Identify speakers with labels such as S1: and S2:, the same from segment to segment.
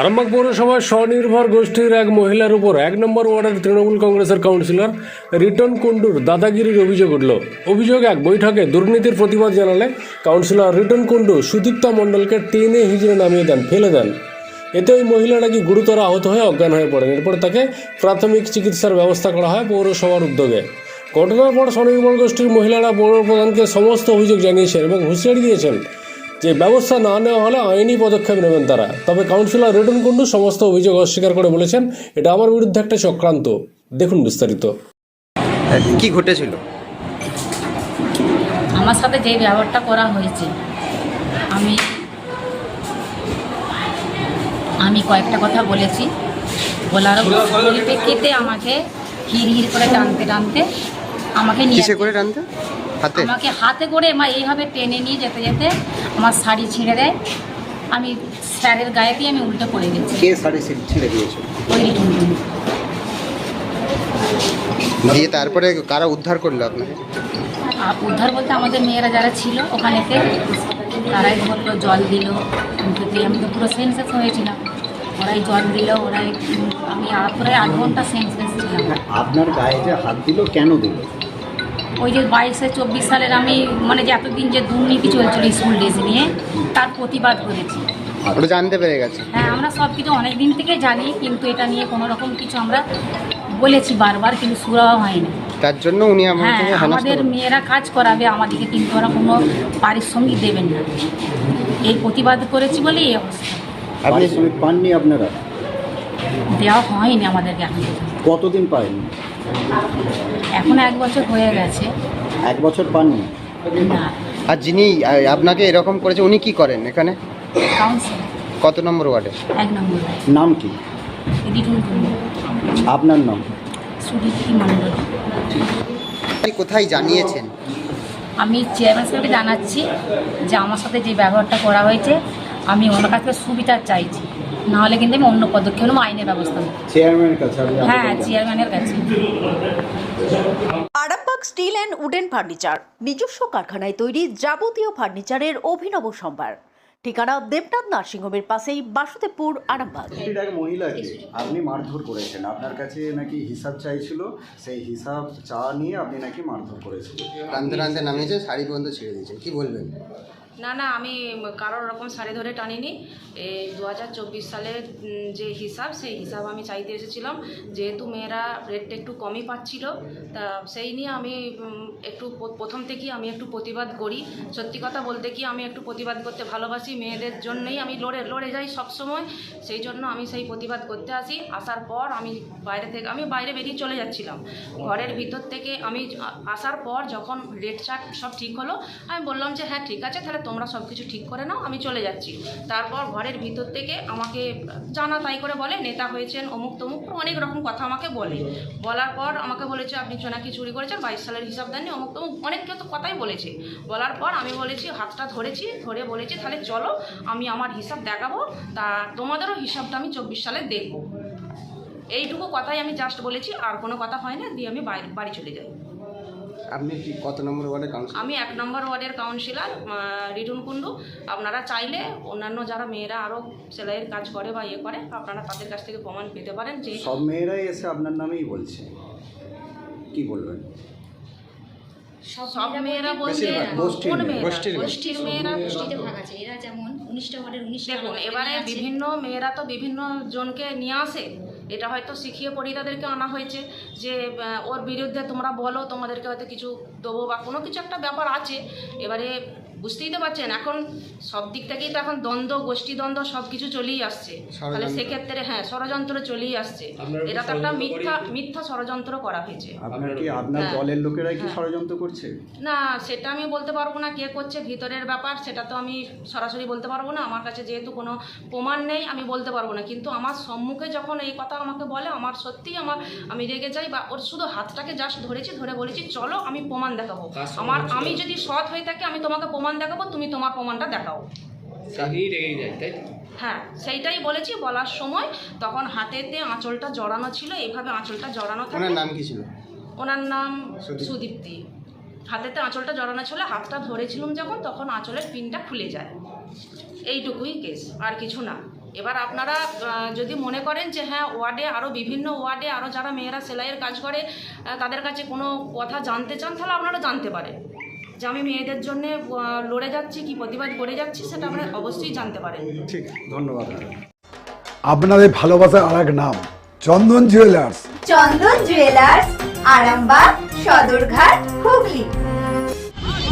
S1: Arambagh পৌরসভার স্বনির্ভর গোষ্ঠীর এক মহিলার উপর এক নম্বর ওয়ার্ডের তৃণমূল কংগ্রেসের কাউন্সিলর রিটন কুন্ডুর দাদাগিরির অভিযোগ উঠল। অভিযোগ এক বৈঠকে দুর্নীতির প্রতিবাদ জানালে কাউন্সিলর রিটন কুন্ডু সুদীপ্তা মণ্ডলকে টেনে হিজড়ে নামিয়ে দেন, ফেলে দেন। এতে ওই মহিলা নাকি গুরুতর আহত হয়ে অজ্ঞান হয়ে পড়েন। এরপর তাকে প্রাথমিক চিকিৎসার ব্যবস্থা করা হয় পৌরসভার উদ্যোগে। ঘটনার পর স্বনির্ভর গোষ্ঠীর মহিলারা পৌর প্রধানকে সমস্ত অভিযোগ জানিয়েছেন এবং হুঁশিয়ারি দিয়েছেন। যে ব্যবস্থা না নেওয়া হলে আইনি পদক্ষেপ নেবেন তারা। তবে কাউন্সিলর রেটন কুন্ডু সমস্ত অভিযোগ অস্বীকার করে বলেছেন এটা আমার বিরুদ্ধে একটা চক্রান্ত। দেখুন বিস্তারিত।
S2: কি ঘটেছিল?
S3: আমার সাথে যে ব্যবহারটা করা হয়েছে আমি আমি কয়েকটা কথা বলেছি। বলার পরিপ্রেক্ষিতে আমাকে হির হির করে টানতে টানতে আমাকে নিয়ে
S2: কিসে করে টানতে? হাতে?
S3: আমাকে হাতে করে মা এইভাবে টেনে নিয়ে যেতে যেতে আমার শাড়ি ছিঁড়ে দেয়। আমি স্যারের গায়ে দিয়ে আমি উল্টে পড়ে গেছি।
S2: কে শাড়ি ছিঁড়ে দিয়েছিল
S3: ওই।
S2: দিয়ে তারপরে কারা উদ্ধার করল আপনাকে?
S3: উদ্ধার বলতে আমাদের মেয়েরা যারা ছিল ওখানেতে তারাই ধরলো জল দিল। কিন্তু আমি তো পুরো সেন্সেস হয়েছিলাম ওরাই জল দিল ওরাই আমি আর প্রায় আধ ঘণ্টা সেন্সেস ছিলাম।
S4: আপনার গায়ে যে হাত দিল কেন দিল?
S3: ওই যে বাইশে চব্বিশ সালের আমি মানে যে এতদিন যে দুর্নীতি চলছিল স্কুল ড্রেস নিয়ে তার প্রতিবাদ করেছি।
S2: ওটা জানতে পেরে গেছে?
S3: হ্যাঁ আমরা সব কিছু অনেক দিন থেকে জানি কিন্তু এটা নিয়ে কোনো রকম কিছু আমরা বলেছি বারবার কিন্তু সুরাও হয়নি।
S2: তার জন্য উনি
S3: হ্যাঁ আমাদের মেয়েরা কাজ করাবে আমাদেরকে কিন্তু ওরা কোনো পারিশ্রমিক দেবেন না। এই প্রতিবাদ করেছি বলেই এই অবস্থা।
S2: আপনি
S4: পাননি আপনারা?
S3: দেওয়া হয়নি আমাদেরকে এখন
S4: কতদিন পাইনি
S3: এখন এক বছর হয়ে গেছে।
S4: এক বছর পাননি?
S3: না।
S2: আর যিনি আহ, আপনাকে এরকম করেছে উনি কি করেন এখানে?
S3: কাউন্সিল
S2: কত নম্বর ওয়ার্ডে?
S3: এক নম্বর
S4: নাম কি?
S3: রিটুন
S4: আপনার নাম?
S3: সুদীপ্তি মণ্ডল।
S2: আপনি কোথায় জানিয়েছেন?
S3: আমি চেয়ারম্যান সাহেবকে জানাচ্ছি যে আমার সাথে যে ব্যবহারটা করা হয়েছে আমি ওনার কাছ থেকে সুবিচার চাইছি। নাহলে কিন্তু আমি অন্য পদক্ষেপ নেব আইনের ব্যবস্থা নেব। হ্যাঁ চেয়ারম্যানের কাছে।
S5: Arambagh steel and wooden furniture নিজস্ব কারখানায় তৈরি যাবতীয় ফার্নিচারের অভিনব সম্ভার। ঠিকানা দেবনাথ নার্সিংহোমের পাশেই বাসুদেবপুর আরামবাগ।
S4: এক মহিলাকে আপনি মারধর করেছেন আপনার কাছে নাকি হিসাব চাইছিল? সেই হিসাব চা নিয়ে আপনি নাকি মারধর করেছেন
S2: টানতে টানতে নামিয়েছে শাড়ি পর্যন্ত ছেড়ে দিয়েছেন কি বলবেন?
S6: না না, আমি কারোর রকম সারি ধরে টানিনি। এই দু হাজার চব্বিশ সালের যে হিসাব, সেই হিসাব আমি চাইতে এসেছিলাম। যেহেতু মেয়েরা রেটটা একটু কমই পাচ্ছিল, তা সেই নিয়ে আমি একটু প্রথম থেকেই আমি একটু প্রতিবাদ করি। সত্যি কথা বলতে কি, আমি একটু প্রতিবাদ করতে ভালোবাসি। মেয়েদের জন্যই আমি লড়ে লড়ে যাই সবসময়। সেই জন্য আমি সেই প্রতিবাদ করতে আসি। আসার পর আমি বাইরে থেকে, আমি বাইরে বেরিয়ে চলে যাচ্ছিলাম। ঘরের ভিতর থেকে আমি আসার পর যখন রেট চার্ট সব ঠিক হলো, আমি বললাম যে হ্যাঁ ঠিক আছে, তাহলে তোমরা সব কিছু ঠিক করে নাও, আমি চলে যাচ্ছি। তারপর ঘরের ভিতর থেকে আমাকে জানা তাই করে বলে, নেতা হয়েছেন অমুক তমুক অনেক রকম কথা আমাকে বলে। বলার পর আমাকে বলেছে, আপনি চোনাকি চুরি করেছেন, বাইশ সালের হিসাব দেননি, অমুক তমুক অনেক তো কথাই বলেছে। বলার পর আমি বলেছি, হাতটা ধরেছি, ধরে বলেছি, তাহলে চলো, আমি আমার হিসাব দেখাবো, তা তোমাদেরও হিসাবটা আমি চব্বিশ সালে দেখব। এইটুকু কথাই আমি জাস্ট বলেছি, আর কোনো কথা হয় না, দিয়ে আমি বাড়ি চলে যাই।
S2: আপনি কি কত নম্বর ওয়ার্ডে কাউন্সিল
S6: আমি এক নম্বর ওয়ার্ডের কাউন্সিলর রিটুন কুন্ডু আপনারা চাইলে অন্যান্য যারা মেয়েরা আরও সেলাইয়ের কাজ করে বা ইয়ে করে আপনারা তাদের কাছ থেকে প্রমাণ পেতে পারেন যে
S4: সব মেয়েরাই এসে আপনার নামেই বলছে। কি বলবেন?
S6: সব মেয়েরা বলতে কোন মেয়েরা।
S2: গোষ্ঠীর
S6: মেয়েরা?
S7: গোষ্ঠীতে ভাগ আছে। এরা যেমন উনিশটা ওয়ার্ডের
S6: এবারে বিভিন্ন মেয়েরা তো বিভিন্ন জনকে নিয়ে আসে। এটা হয়তো শিখিয়ে পড়ি তাদেরকে আনা হয়েছে যে ওর বিরুদ্ধে তোমরা বলো, তোমাদেরকে হয়তো কিছু দেবো বা কোনো কিছু একটা ব্যাপার আছে। এবারে বুঝতেই তো পারছেন এখন সব দিক থেকেই তো এখন দ্বন্দ্ব গোষ্ঠী দ্বন্দ্ব সব কিছু চলেই আসছে। তাহলে সেক্ষেত্রে হ্যাঁ ষড়যন্ত্র চলেই আসছে। এটা তো একটা মিথ্যা মিথ্যা ষড়যন্ত্র করা হয়েছে।
S4: আপনার কি আপনার
S6: হ্যাঁ।
S4: দলের লোকেরাই কি
S6: হ্যাঁ।
S4: ষড়যন্ত্র করছে?
S6: না সেটা আমি বলতে পারব না কে করছে ভিতরের ব্যাপার সেটা তো আমি সরাসরি বলতে পারব না। আমার কাছে যেহেতু কোনো প্রমাণ নেই আমি বলতে পারব না। কিন্তু আমার সম্মুখে যখন এই কথা আমাকে বলে আমার সত্যিই আমার আমি রেগে যাই বা ওর শুধু হাতটাকে জাস্ট ধরেছি ধরে বলেছি চলো আমি প্রমাণ দেখাবো। আমার আমি যদি সৎ হয়ে থাকি আমি তোমাকে প্রমাণ প্রমাণ দেখাবো তুমি তোমার প্রমাণটা দেখাও।
S8: যায় তাই
S6: হ্যাঁ সেইটাই বলেছি বলার সময় তখন হাতেতে আঁচলটা জড়ানো ছিল এইভাবে আঁচলটা জড়ানো থাকে।
S2: ওনার নাম কি ছিল?
S6: ওনার নাম
S2: সুদীপ।
S6: সুদীপ্তি। হাতেতে আঁচলটা জড়ানো ছিল হাতটা ধরেছিলাম যখন তখন আঁচলের পিনটা খুলে যায়। এইটুকুই কেস আর কিছু না। এবার আপনারা আহ, যদি মনে করেন যে হ্যাঁ ওয়ার্ডে আরও বিভিন্ন ওয়ার্ডে আরও যারা মেয়েরা সেলাইয়ের কাজ করে আহ, তাদের কাছে কোনো কথা জানতে চান তাহলে আপনারা জানতে পারেন। যে আমি মেয়েদের জন্যে লড়ে যাচ্ছি কি প্রতিবাদ করে যাচ্ছি সেটা আপনারা অবশ্যই জানতে পারেন।
S4: ঠিক ধন্যবাদ।
S9: আপনাদের ভালোবাসার আর এক নাম চন্দন জুয়েলার্স।
S7: চন্দন জুয়েলার্স আরামবাগ সদরঘাট হুগলি।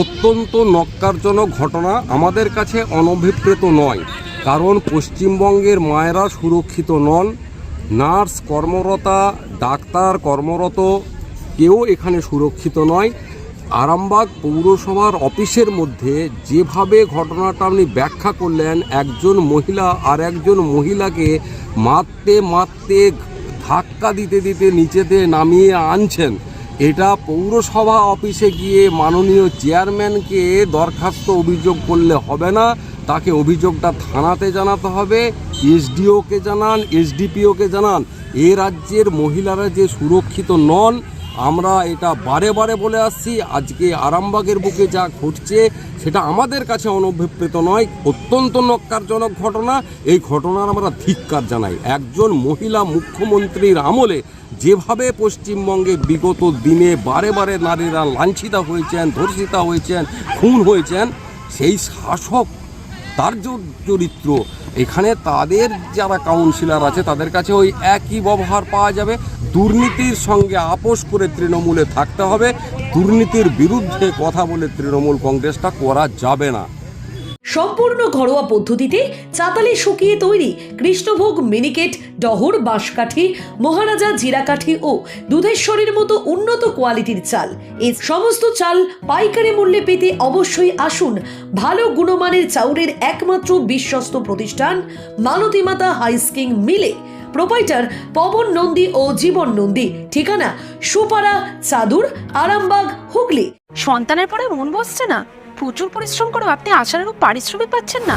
S8: অত্যন্ত নক্কারজনক ঘটনা আমাদের কাছে অনভিপ্রেত নয় কারণ পশ্চিমবঙ্গের মায়েরা সুরক্ষিত নন নার্স কর্মরতা ডাক্তার কর্মরত কেউ এখানে সুরক্ষিত নয়। আরামবাগ পৌরসভার অফিসের মধ্যে যেভাবে ঘটনাটা আপনি ব্যাখ্যা করলেন, একজন মহিলা আর একজন মহিলাকে মারতে মারতে ধাক্কা দিতে দিতে নিচেতে নামিয়ে আনছেন। এটা পৌরসভা অফিসে গিয়ে মাননীয় চেয়ারম্যানকে দরখাস্ত অভিযোগ করলে হবে না। তাকে অভিযোগটা থানাতে জানাতে হবে, এসডিওকে জানান, এসডিপিওকে জানান। এ রাজ্যের মহিলারা যে সুরক্ষিত নন আমরা এটা বারে বারে বলে আসছি, আজকে আরামবাগের বুকে যা ঘটছে সেটা আমাদের কাছে অনভিপ্রেত নয়, অত্যন্ত নক্কারজনক ঘটনা। এই ঘটনার আমরা ধিক্কার জানাই। একজন মহিলা মুখ্যমন্ত্রীর আমলে যেভাবে পশ্চিমবঙ্গে বিগত দিনে বারে বারে নারীরা লাঞ্ছিতা হয়েছেন, ধর্ষিতা হয়েছেন, খুন হয়েছেন, সেই শাসক, তার চরিত্র, এখানে তাদের যারা কাউন্সিলর আছে, তাদের কাছে ওই একই ব্যবহার পাওয়া যাবে। দুর্নীতির সঙ্গে আপোষ করে তৃণমূলে থাকতে হবে। দুর্নীতির বিরুদ্ধে কথা বলে তৃণমূল কংগ্রেসটা করা যাবে না।
S10: সম্পূর্ণ ঘরোয়া পদ্ধতিতে চাতালে শুকিয়ে তৈরি কৃষ্ণভোগ মিনিকেট, ডহর, বাঁশকাঠি, মহারাজা জিরাকাঠি ও দুধেশ্বরীর মতো উন্নত কোয়ালিটির চাল। এই সমস্ত চাল পাইকারি মূল্যে পেতে অবশ্যই আসুন ভালো গুণমানের চাউলের একমাত্র বিশ্বস্ত প্রতিষ্ঠান মালতীমাতা হাইস্কিং মিলে। প্রোপাইটার পবন নন্দী ও জীবন নন্দী। ঠিকানা সুপারা চাদুর, আরামবাগ, হুগলি।
S11: সন্তানের পরে মন বসছে না। প্রচুর পরিশ্রম করেও আপনি আশানুরূপ পারিশ্রমিক পাচ্ছেন না।